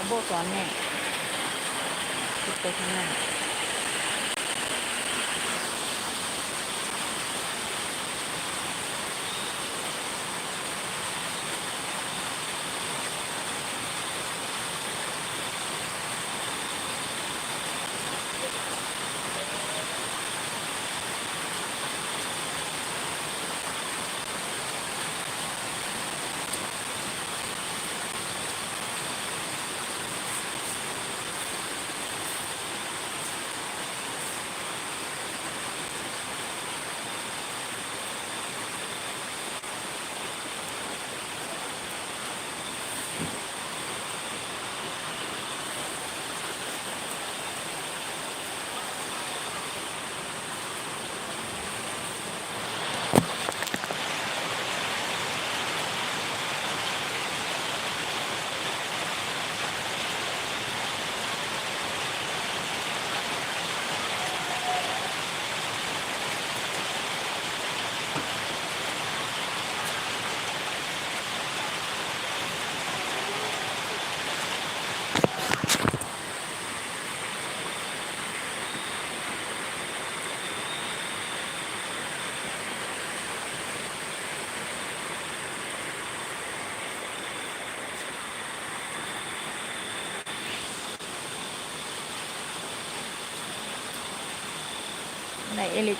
เอาโบสอนแม่ติ ไหนเอลิก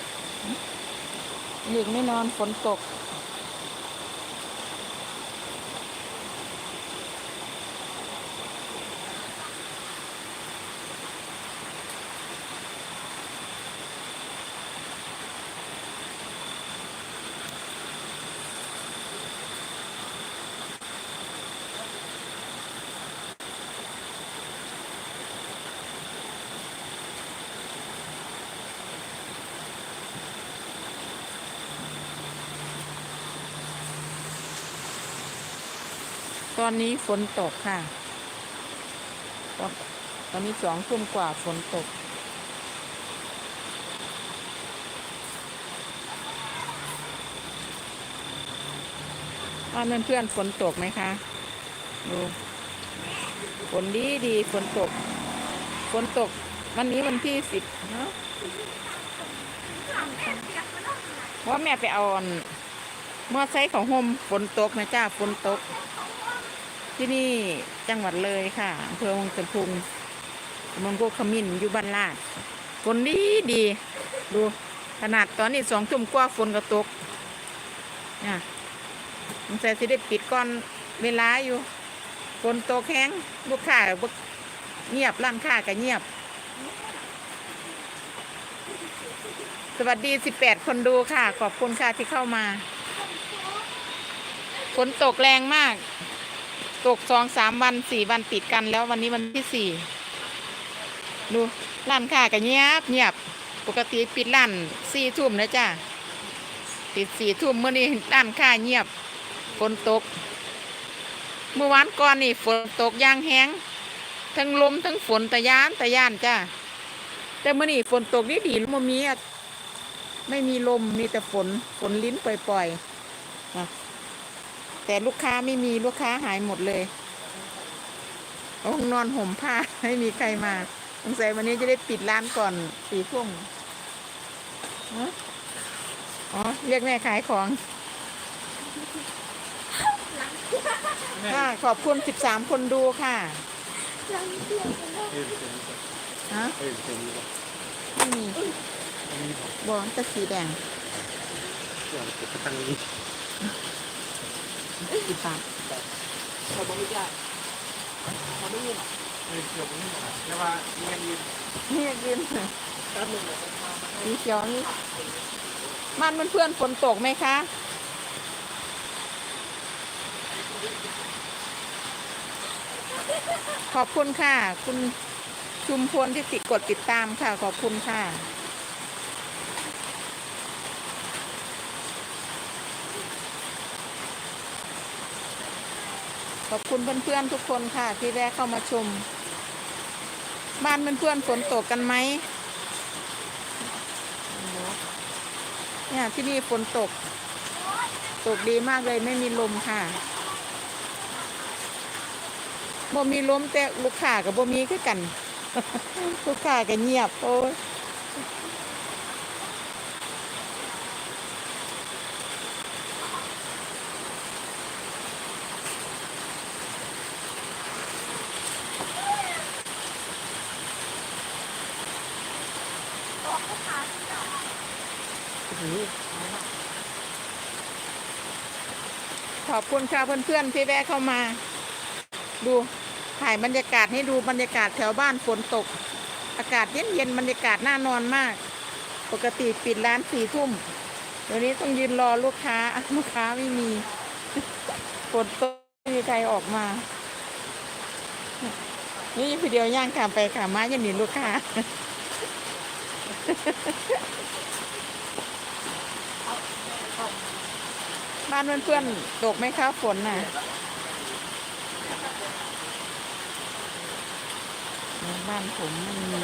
เอลิกไม่นอนฝนตก ตอนนี้ฝนตกค่ะตอนตอนนี้สองทุ่มกว่าฝนตกบ้านเพื่อนฝนตกไหมคะ ดู ฝนดีดีฝนตก ฝนตก วันนี้วันที่สิบเนาะเพราะว่าแม่ไปเอาอันมอไซค์ของโฮมฝนตกนะจ้าฝนตก ที่นี่จังหวัดเลยค่ะอำเภอวังตะพุงตำบลโกขมิ้นอยู่บ้านลาดฝนดีดีดูขนาดตอนนี้สองทุ่มกว่าฝนก็ตกนี่ยสงสัยสิได้ปิดก่อนเวลาอยู่ฝนตกแห้งลูกค้าก็บ่เงียบร้านค้าก็เงียบ สวัสดี18คนดูค่ะ ขอบคุณค่ะที่เข้ามา ฝนตกแรงมาก ตกสองสามวันสี่วันติดกันแล้ววันนี้วันที่สี่ดูร้านค้าก็เงียบเงียบปกติปิดร้านสี่ทุ่มนะจ้าปิดสี่ทุ่มเมื่อนี้ร้านค้าเงียบฝนตก เมื่อวานก่อนนี่ฝนตกยางแห้งทั้งลมทั้งฝนตะยานตะยานจ้าแต่เมื่อนี้ฝนตกดีดีๆลมมีอะไม่มีลมมีแต่ฝนฝนลิ้นปล่อยๆ แต่ลูกค้าไม่มีลูกค้าหายหมดเลยโอ้นอนห่มผ้าไม่มีใครมาสงสัยวันนี้จะได้ปิดร้านก่อนสี่ทุ่มฮะอ๋อ เรียกแม่ขายของค่ะขอบคุณ13คนดูค่ะฮะไม่มีบอลแต่สีแดง สิบบาทเขาบอกไม่ได้เขาไม่ยินเออเกือบไม่ยินแต่ว่ามีกันยินนี่ยืนแป๊บนึงมีเขียวนี่มันเพื่อนๆฝนตกไหมคะขอบคุณค่ะ คุณชุมพลที่ติดกดติดตามค่ะ ขอบคุณค่ะ ขอบคุณเพื่อนๆทุกคนค่ะ ที่แวะเข้ามาชม บ้านเพื่อนๆฝนตกกันไหมเนี่ยที่นี่ฝนตก ตกดีมากเลยไม่มีลมค่ะบ่มีลมแต่ลูกค้ากับบ่มีคือกัน ลูกค้าก็เงียบโอ้ย ขอบคุณค่ะเพื่อนๆที่แวะเข้ามา ดูถ่ายบรรยากาศให้ดูบรรยากาศแถวบ้านฝนตก อากาศเย็นๆบรรยากาศน่านอนมาก ปกติปิดร้านสี่ทุ่มเดี๋ยวนี้ต้องยืนรอลูกค้าลูกค้าไม่มีฝนตกไม่มีใครออกมา นี่พี่เดียวย่างขามไปขามมายันหนีลูกค้า บ้านเพื่อนๆตกไหมคะฝนน่ะบ้านผมไม่มี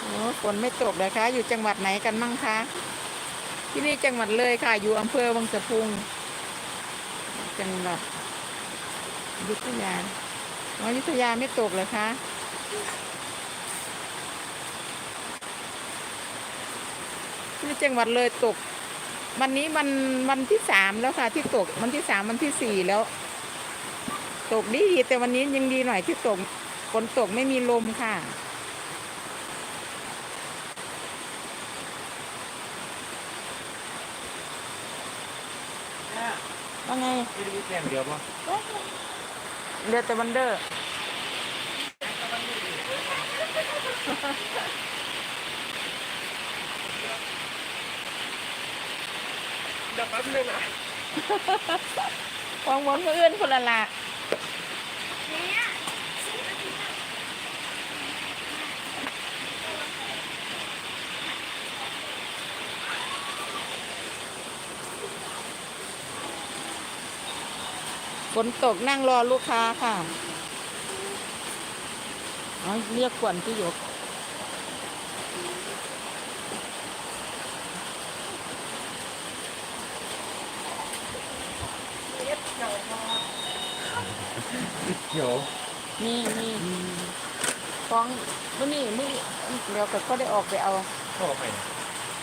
โอ้ฝนไม่ตกเลยคะ อยู่จังหวัดไหนกันมั่งคะ ที่นี่จังหวัดเลยค่ะ อยู่อำเภอวังสะพุง จังหวัดยุทธยาอ๋อยุทธยาไม่ตกเลยคะ ที่จังหวัดเลยตก วันนี้วันวันที่สามแล้วค่ะ ที่ตกวันที่สามวันที่สี่แล้ว ตกดีแต่วันนี้ยังดีหน่อยที่ตกฝนตกไม่มีลมค่ะว่าไงไม่ได้แค่เดียวป่ะเรือแต่วันเดอร์ เดี๋ยวแป๊บนึงอะวางบนมืออื่นคนละละฝนตกนั่งรอลูกค้าค่ะ เรียกขวัญที่อยู่ เดี๋ยวนี่นี่ฟ้องมื่อนี่มื่อเดี๋ยวก็ก็ได้ออกไปเอาเข้าไป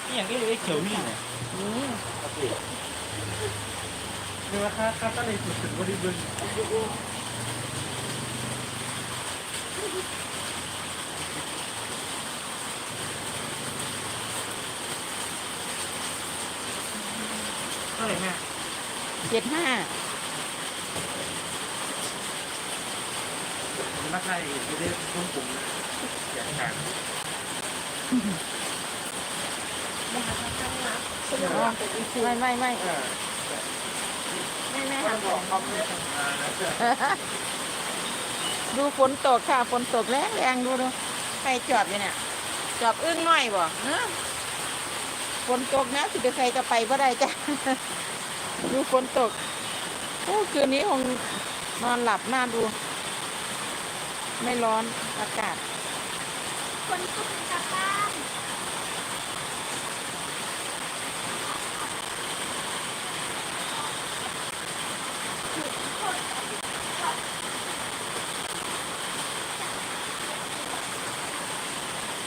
นี่อย่างนี้เลยเขียวนี่ไงนี่โอเคเนื้อค่าค่าก็เลยสุดถึงบริบูรณ์เท่าไหร่แม่เจ็ดห้าาใครไม่ได้ต้องปรุงนะอยากทานไม่ไม่ไม่ไม่ไม่ไม่หันบอกคำเลยอ่านะดูฝนตกค่ะฝนตกแรงแรงดูดูใครจอบอยู่เนี่ยจอบอึ้งน้อยบ่เอ้อฝนตกนะสิไปใครจะไปบ่ได้จ้ะดูฝนตกโอ้คืนนี้คงนอนหลับหน่าดู ไม่ร้อนอากาศคนทุกข์กลับบ้าน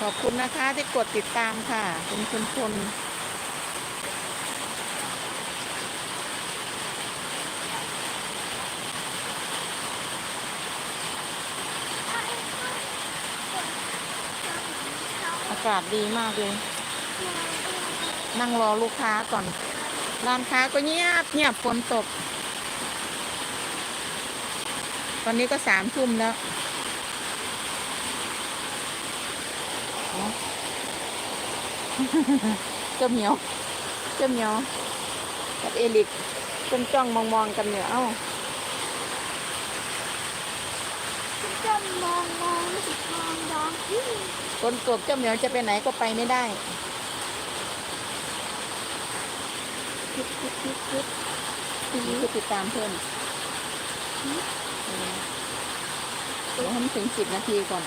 ขอบคุณนะคะที่กดติดตามค่ะ คุณคุณคนากาศดีมากเลย นั่งรอลูกค้าก่อน ร้านค้าก็เงียบเงียบฝนตก ตอนนี้ก็สามทุ่มแล้วเจ้าเหมียว เจ้าเหมียวกับเอลิกเป็นจ้องมองมองๆกันอยู่เอ้า จะ มองมองสิมองดองที่คนตกเจ้าเหมียวจะไปไหนก็ไปไม่ได้คิดคิดคิดคิดทีนี้ก็ติดตามเพิ่มเดี๋ยวให้มันถึงสิบนาทีก่อน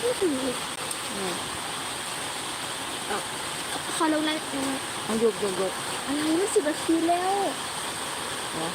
ที่ถือนี่ขอลงไลน์เอาหยุดหยุดหยุดอะไรไม่สิบนาทีแล้วเดี๋ยว